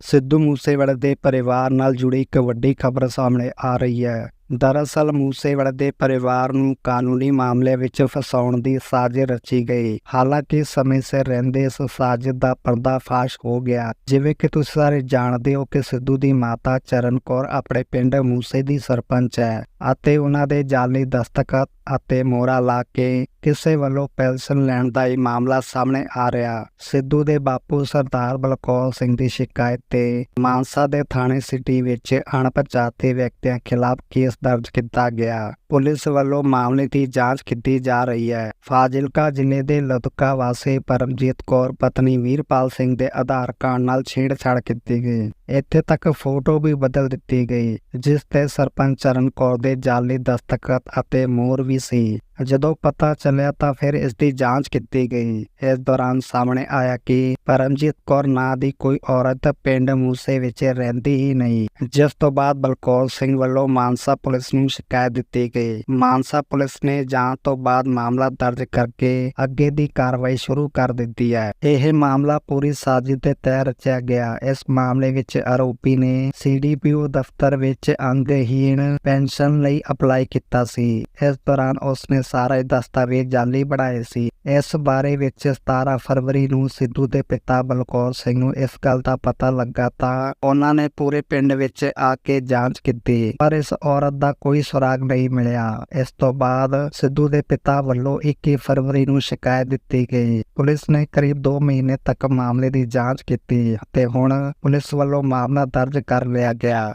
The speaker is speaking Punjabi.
ਸਿੱਧੂ ਮੂਸੇਵਾਲੇ ਦੇ ਪਰਿਵਾਰ ਨਾਲ ਜੁੜੀ ਇੱਕ ਵੱਡੀ ਖਬਰ ਸਾਹਮਣੇ ਆ ਰਹੀ ਹੈ। ਦਰਅਸਲ ਮੂਸੇਵਾਲੇ ਦੇ ਪਰਿਵਾਰ ਨੂੰ ਕਾਨੂੰਨੀ ਮਾਮਲੇ ਵਿੱਚ ਫਸਾਉਣ ਦੀ ਸਾਜ਼ਿਸ਼ ਰਚੀ ਗਈ। ਹਾਲਾਂਕਿ ਸਮੇਂ ਸਿਰ ਰਹਿੰਦੇ ਇਸ ਸਾਜ਼ਿਸ਼ ਦਾ ਪਰਦਾਫਾਸ਼ ਹੋ ਗਿਆ। ਜਿਵੇਂ ਕਿ ਤੁਸੀਂ ਸਾਰੇ ਜਾਣਦੇ ਹੋ ਕਿ ਸਿੱਧੂ ਦੀ ਮਾਤਾ ਚਰਨ ਕੌਰ ਆਪਣੇ ਪਿੰਡ ਮੂਸੇ ਦੀ ਸਰਪੰਚ ਹੈ ਅਤੇ ਉਹਨਾਂ ਦੇ ਜਾਲੀ ਦਸਤਖਤ ਅਤੇ ਮੋਹਰਾ ਲਾ ਕੇ ਕਿਸੇ ਵੱਲੋਂ ਪੈਨਸ਼ਨ ਲੈਣ ਦਾ ਇਹ ਮਾਮਲਾ ਸਾਹਮਣੇ ਆ ਰਿਹਾ। ਸਿੱਧੂ ਦੇ ਬਾਪੂ ਸਰਦਾਰ ਬਲਕੌਰ ਸਿੰਘ ਦੀ ਸ਼ਿਕਾਇਤ ਤੇ ਮਾਨਸਾ ਦੇ ਥਾਣੇ ਸਿਟੀ ਵਿੱਚ ਅਣਪਛਾਤੇ ਵਿਅਕਤੀਆਂ ਖਿਲਾਫ ਕੇਸ ਦਰਜ ਕੀਤਾ ਗਿਆ। ਪੁਲਿਸ ਵੱਲੋਂ ਮਾਮਲੇ ਦੀ ਜਾਂਚ ਕੀਤੀ ਜਾ ਰਹੀ ਹੈ। ਫਾਜ਼ਿਲਕਾ ਜ਼ਿਲ੍ਹੇ ਦੇ ਲੁਧਕਾ ਵਾਸੀ ਪਰਮਜੀਤ ਕੌਰ, ਪਤਨੀ ਵੀਰਪਾਲ ਸਿੰਘ ਦੇ ਆਧਾਰ ਕਾਰਡ ਨਾਲ ਛੇੜਛਾੜ ਕੀਤੀ ਗਈ। ਇੱਥੇ ਤੱਕ ਫੋਟੋ ਵੀ ਬਦਲ ਦਿੱਤੀ ਗਈ, ਜਿਸ ਤੇ ਸਰਪੰਚ ਚਰਨ ਕੌਰ ਦੇ ਜਾਲੀ ਦਸਤਖਤ ਅਤੇ ਮੋਹਰ ਵੀ ਸੀ। ਜਦੋਂ ਪਤਾ ਚੱਲਿਆ ਤਾਂ ਫਿਰ ਇਸ ਦੀ ਜਾਂਚ ਕੀਤੀ ਗਈ। ਇਸ ਦੌਰਾਨ ਸਾਹਮਣੇ ਆਇਆ ਕਿ ਪਰਮਜੀਤ ਕੌਰ ਨਾਂ ਦੀ ਕੋਈ ਔਰਤ ਪਿੰਡ ਮੂਸੇ ਵਿੱਚ ਰਹਿੰਦੀ ਹੀ ਨਹੀਂ। ਜਿਸ ਤੋਂ ਬਾਅਦ ਬਲਕੌਰ ਸਿੰਘ ਵੱਲੋਂ ਮਾਨਸਾ ਪੁਲਿਸ ਨੂੰ ਸ਼ਿਕਾਇਤ ਦਿੱਤੀ ਗਈ। ਮਾਨਸਾ ਪੁਲਿਸ ਨੇ ਜਾਂਚ ਤੋਂ ਬਾਅਦ ਮਾਮਲਾ ਦਰਜ ਕਰਕੇ ਅੱਗੇ ਦੀ ਕਾਰਵਾਈ ਸ਼ੁਰੂ ਕਰ ਦਿੱਤੀ ਹੈ। ਇਹ ਮਾਮਲਾ ਪੂਰੀ ਸਾਜ਼ਿਸ਼ ਦੇ ਤਹਿਤ ਰਚਿਆ ਗਿਆ। ਇਸ ਮਾਮਲੇ ਵਿੱਚ ਆਰੋਪੀ ਨੇ ਸੀਡੀਪੀਓ ਦਫ਼ਤਰ ਵਿੱਚ ਅੰਗਹੀਣ ਪੈਨਸ਼ਨ ਲਈ ਅਪਲਾਈ ਕੀਤਾ ਸੀ। ਇਸ ਦੌਰਾਨ ਉਸਨੇ ਸਾਰੇ ਦਸਤਾਵੇਜ਼ ਜਾਲੀ ਬਣਾਏ ਸੀ। ਇਸ ਬਾਰੇ ਵਿੱਚ 17 ਫਰਵਰੀ ਨੂੰ ਸਿੱਧੂ ਦੇ ਪਿਤਾ ਬਲਕੌਰ ਸਿੰਘ ਨੂੰ ਇਸ ਗੱਲ ਦਾ ਪਤਾ ਲੱਗਾ ਤਾਂ ਉਹਨਾਂ ਨੇ ਪੂਰੇ ਪਿੰਡ ਵਿੱਚ ਆ ਕੇ ਜਾਂਚ ਕੀਤੀ, ਪਰ ਇਸ ਔਰਤ ਦਾ ਕੋਈ ਸੁਰਾਗ ਨਹੀਂ ਮਿਲਿਆ। ਇਸ ਤੋਂ ਬਾਅਦ ਸਿੱਧੂ ਦੇ ਪਿਤਾ ਵੱਲੋਂ 21 ਫਰਵਰੀ ਨੂੰ ਸ਼ਿਕਾਇਤ ਦਿੱਤੀ ਗਈ। ਪੁਲਿਸ ਨੇ ਕਰੀਬ 2 ਮਹੀਨੇ ਤੱਕ ਮਾਮਲੇ ਦੀ ਜਾਂਚ ਕੀਤੀ ਅਤੇ ਹੁਣ ਪੁਲਿਸ ਵੱਲੋਂ ਮਾਮਲਾ ਦਰਜ ਕਰ ਲਿਆ ਗਿਆ।